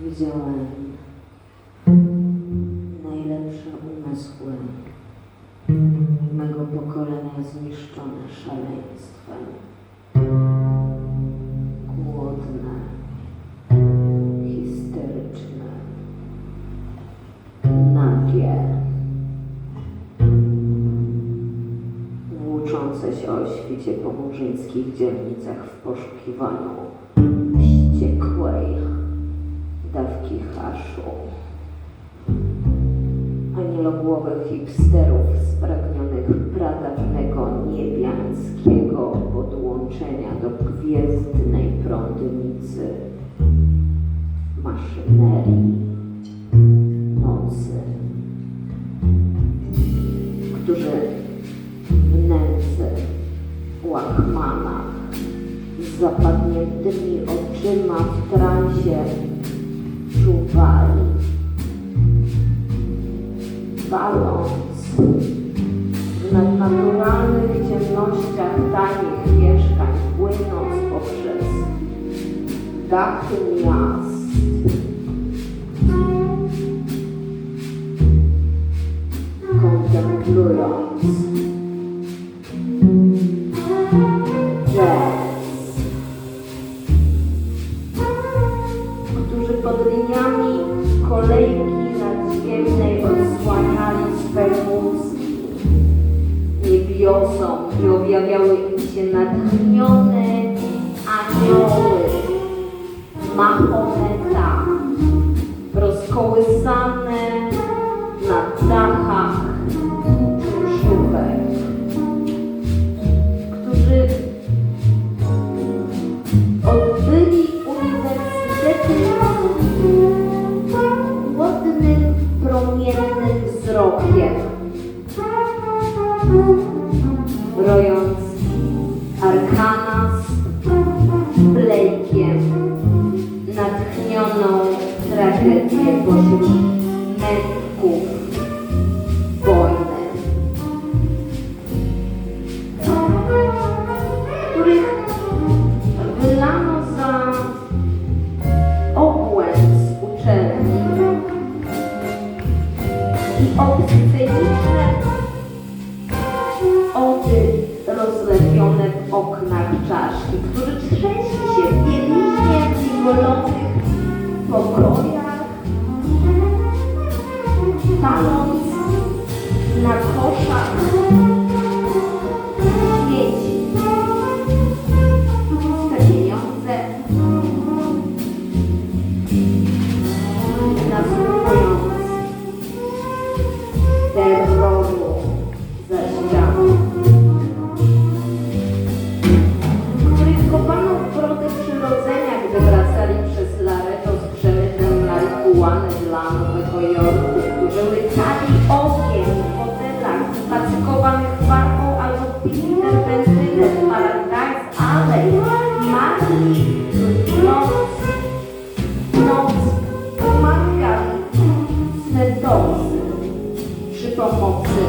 Widziałem najlepsze umysły mego pokolenia zniszczone szaleństwem. Głodne, histeryczne, nagie, włóczące się o świcie po murzyńskich dzielnicach w poszukiwaniu wściekłej haszu. Anielogłowych hipsterów spragnionych pradawnego niebiańskiego podłączenia do gwiezdnej prądnicy maszynerii nocy, którzy w nędzy, łachmanach, z zapadniętymi oczyma w transie czuwali, waląc w nadnaturalnych ciemnościach tanich mieszkań, płynąc poprzez dachy miast. Niebiosom i objawiały im się natchnione anioły. Mahometa, rozkołysane na dachach arkana z Blake'iem, natchnioną tragedię pośród mędrków wojny, których wylano za obłęd z uczelni i obsceniczne pojoru, którzy łyczali okiem po dylach, spacykowanych warką albo pili też benzyny tak z paradajs, ale marni noc, noc, pomaga swe dozy przy pomocy.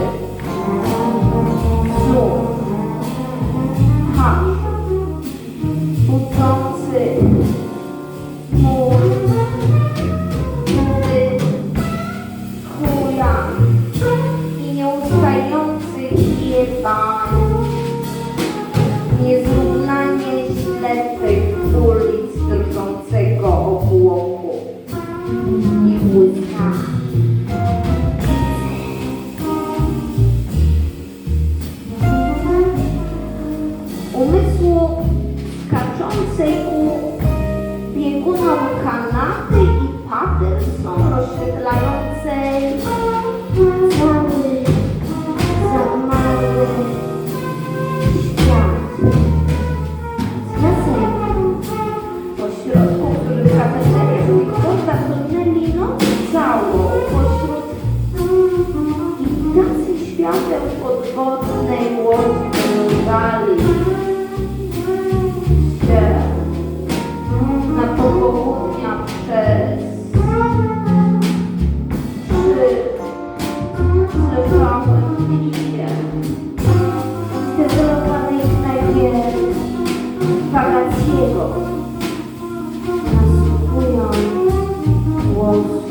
Thank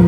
you.